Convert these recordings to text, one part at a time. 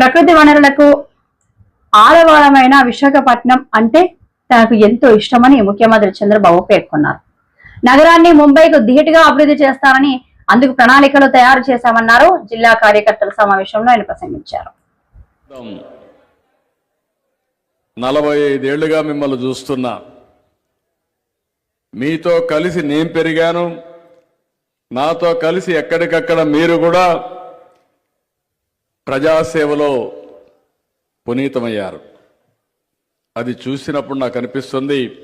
ప్రకృతి వనరులకు ఆలవాలమైన విశాఖపట్నం అంటే తనకు ఎంతో ఇష్టమని ముఖ్యమంత్రి చంద్రబాబు పేర్కొన్నారు. నగరాన్ని ముంబైకు ధీటుగా అభివృద్ధి చేస్తారని అందుకు ప్రణాళికలు తయారు చేశామన్నారు జిల్లా కార్యకర్తల సమావేశంలో ఆయన ప్రసంగించారు. నలభై ఐదేళ్ళుగా మిమ్మల్ని చూస్తున్నా మీతో కలిసి నేను పెరిగాను. నాతో కలిసి ఎక్కడికక్కడ మీరు కూడా ప్రజాసేవలో పునీతమయ్యారు. అది చూసినప్పుడు నాకు అనిపిస్తుంది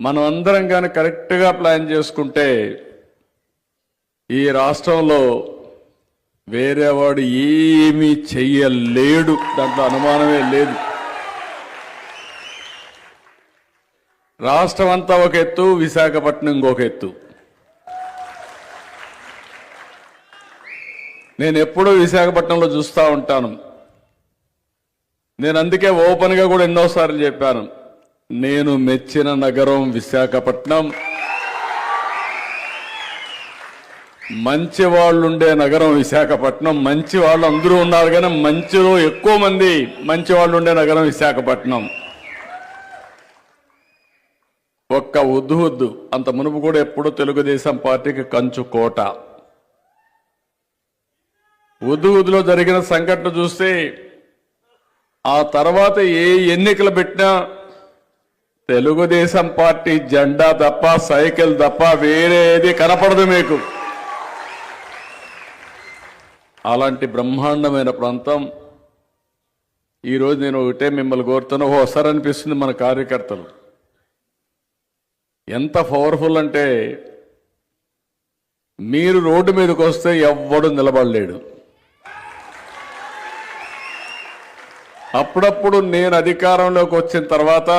మనం అందరం కానీ కరెక్ట్గా ప్లాన్ చేసుకుంటే ఈ రాష్ట్రంలో వేరేవాడు ఏమీ చెయ్యలేడు. దాంట్లో అనుమానమే లేదు. రాష్ట్రం అంతా ఒక ఎత్తు విశాఖపట్నం ఇంకొక ఎత్తు. నేను ఎప్పుడూ విశాఖపట్నంలో చూస్తూ ఉంటాను. నేను అందుకే ఓపెన్గా కూడా ఎన్నోసార్లు చెప్పాను. నేను మెచ్చిన నగరం విశాఖపట్నం. మంచి వాళ్ళు ఉండే నగరం విశాఖపట్నం. మంచి వాళ్ళు అందరూ ఉన్నారు కానీ మంచిలో ఎక్కువ మంది మంచి వాళ్ళు ఉండే నగరం విశాఖపట్నం. ఒక్క ఉద్దు ఉద్దు. అంత మునుపు కూడా ఎప్పుడు తెలుగుదేశం పార్టీకి కంచు కోట. ఉద్దు జరిగిన సంఘటన చూస్తే ఆ తర్వాత ఏ ఎన్నికలు పెట్టినా తెలుగుదేశం పార్టీ జెండా తప్ప సైకిల్ తప్ప వేరేది కనపడదు మీకు. అలాంటి బ్రహ్మాండమైన ప్రాంతం ఈరోజు నేను ఒకటే మిమ్మల్ని కోరుతున్నా ఓసారి అనిపిస్తుంది మన కార్యకర్తలు. ఎంత పవర్ఫుల్ అంటే మీరు రోడ్డు మీదకి వస్తే ఎవ్వడు నిలబడలేడు. అప్పుడప్పుడు నేను అధికారంలోకి వచ్చిన తర్వాత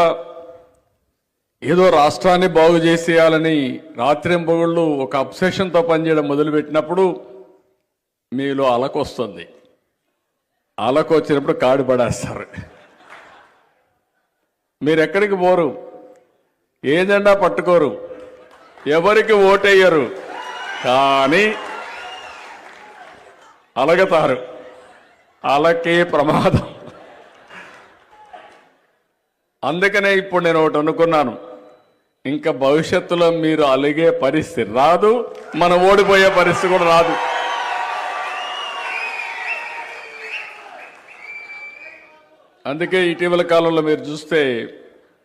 ఏదో రాష్ట్రాన్ని బాగు చేసేయాలని రాత్రింపగుళ్ళు ఒక అబ్సెషన్తో పనిచేయడం మొదలుపెట్టినప్పుడు మీలో అలకొస్తుంది. అలకొచ్చినప్పుడు అలకు వచ్చినప్పుడు కాడి పడేస్తారు. మీరు ఎక్కడికి పోరు? ఏ జెండా పట్టుకోరు? ఎవరికి ఓటేయరు? కానీ అలగతారు. అలకే ప్రమాదం. అందుకనే ఇప్పుడు నేను ఒకటి అనుకున్నాను. ఇంకా భవిష్యత్తులో మీరు అలిగే పరిస్థితి రాదు మనం ఓడిపోయే పరిస్థితి కూడా రాదు. అందుకే ఇటీవల కాలంలో మీరు చూస్తే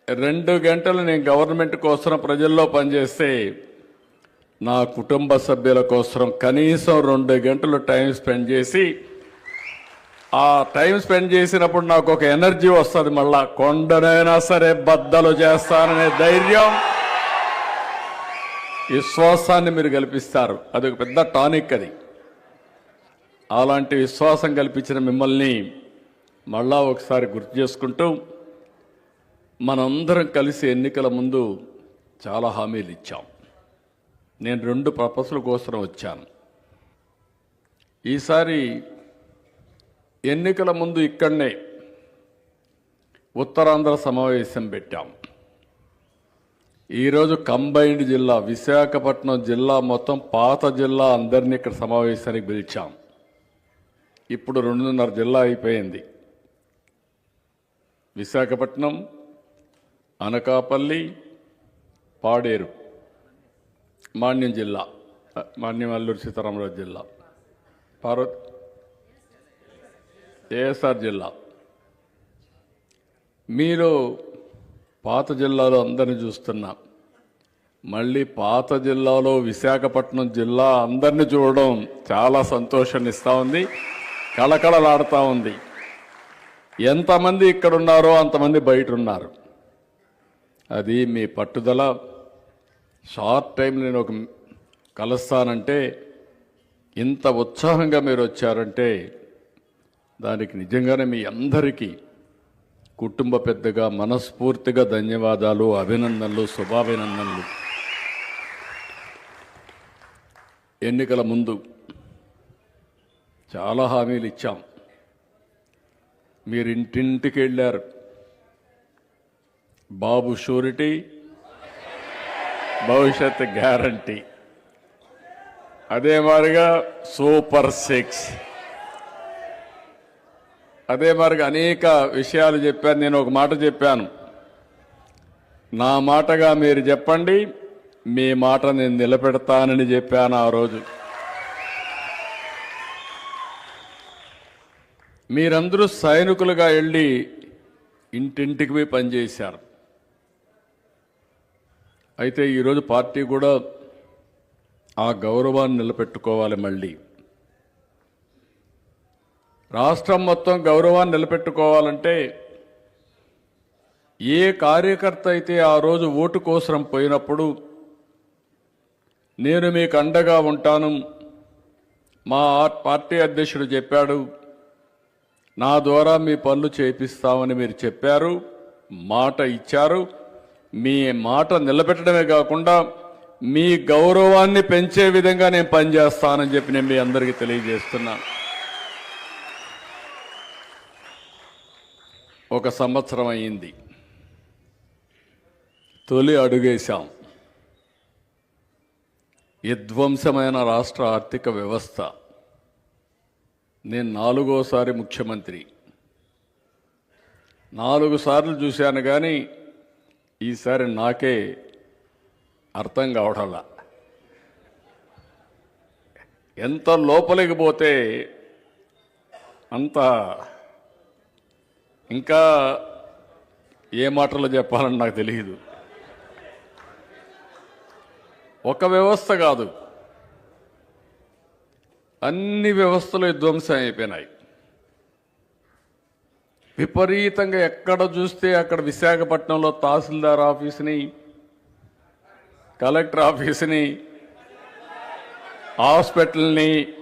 రెండు గంటలు నేను గవర్నమెంట్ కోసం ప్రజల్లో పనిచేస్తే నా కుటుంబ సభ్యుల కోసం కనీసం రెండు గంటలు టైం స్పెండ్ చేసి ఆ టైం స్పెండ్ చేసినప్పుడు నాకు ఒక ఎనర్జీ వస్తుంది మళ్ళా. కొండనైనా సరే బద్దలు చేస్తాననే ధైర్యం. విశ్వాసాన్ని మీరు కల్పిస్తారు అది ఒక పెద్ద టానిక్ అది. అలాంటి విశ్వాసం కల్పించిన మిమ్మల్ని మళ్ళా ఒకసారి గుర్తు చేసుకుంటూ మనందరం కలిసి ఎన్నికల ముందు చాలా హామీలు ఇచ్చాం. నేను రెండు పర్పస్ల కోసం వచ్చాను. ఈసారి ఎన్నికల ముందు ఇక్కడనే ఉత్తరాంధ్ర సమావేశం పెట్టాం. ఈరోజు కంబైన్డ్ జిల్లా విశాఖపట్నం జిల్లా మొత్తం పాత జిల్లా అందరినీ ఇక్కడ సమావేశానికి పిలిచాం. ఇప్పుడు రెండున్నర జిల్లా అయిపోయింది. విశాఖపట్నం అనకాపల్లి పాడేరు మాన్యం జిల్లా మాన్యం అల్లూరు సీతారామరాజు జిల్లా పార్వతి ఏఎస్ఆర్ జిల్లా. మీరు పాత జిల్లాలో అందరిని చూస్తున్నా. మళ్ళీ పాత జిల్లాలో విశాఖపట్నం జిల్లా అందరిని చూడడం చాలా సంతోషాన్ని ఇస్తూ ఉంది. కళకళలాడుతూ ఉంది. ఎంతమంది ఇక్కడ ఉన్నారో అంతమంది బయట ఉన్నారు అది మీ పట్టుదల. షార్ట్ టైం నేను ఒక కలుస్తానంటే ఇంత ఉత్సాహంగా మీరు వచ్చారంటే దానికి నిజంగానే మీ అందరికీ కుటుంబ పెద్దగా మనస్ఫూర్తిగా ధన్యవాదాలు అభినందనలు శుభాభినందనలు. ఎన్నికల ముందు చాలా హామీలు ఇచ్చాం. మీరు ఇంటింటికి వెళ్ళారు. బాబు షూరిటీ భవిష్యత్ గ్యారంటీ. అదే మాదిరిగా సూపర్ సిక్స్. అదే మరి అనేక విషయాలు చెప్పాను నేను ఒక మాట చెప్పాను. నా మాటగా మీరు చెప్పండి మీ మాట నేను నిలబెడతానని చెప్పాను ఆ రోజు. మీరందరూ సైనికులుగా వెళ్ళి ఇంటింటికి పోయి పనిచేశారు అయితే ఈరోజు పార్టీ కూడా ఆ గౌరవాన్ని నిలబెట్టుకోవాలి మళ్ళీ. రాష్ట్రం మొత్తం గౌరవాన్ని నిలబెట్టుకోవాలంటే ఏ కార్యకర్త అయితే ఆ రోజు ఓటు కోసరం పోయినప్పుడు నేను మీకు అండగా ఉంటాను మా పార్టీ అధ్యక్షుడు చెప్పాడు నా ద్వారా మీ పనులు చేపిస్తామని మీరు చెప్పారు మాట ఇచ్చారు మీ మాట నిలబెట్టడమే కాకుండా మీ గౌరవాన్ని పెంచే విధంగా నేను పనిచేస్తానని చెప్పి నేను మీ అందరికీ తెలియజేస్తున్నాను ఒక సంవత్సరం అయింది తొలి అడుగేశాం. విధ్వంసమైన రాష్ట్ర ఆర్థిక వ్యవస్థ. నేను నాలుగోసారి ముఖ్యమంత్రి. నాలుగు సార్లు చూశాను కానీ ఈసారి నాకే అర్థం కావడంలా ఎంత లోపలికి పోతే అంత ఇంకా ఏ మాటలు చెప్పాలని నాకు తెలియదు. ఒక వ్యవస్థ కాదు. అన్ని వ్యవస్థలు విధ్వంసం అయిపోయినాయి. విపరీతంగా ఎక్కడ చూస్తే అక్కడ విశాఖపట్నంలో తహసీల్దార్ ఆఫీస్ని కలెక్టర్ ఆఫీస్ని హాస్పిటల్ని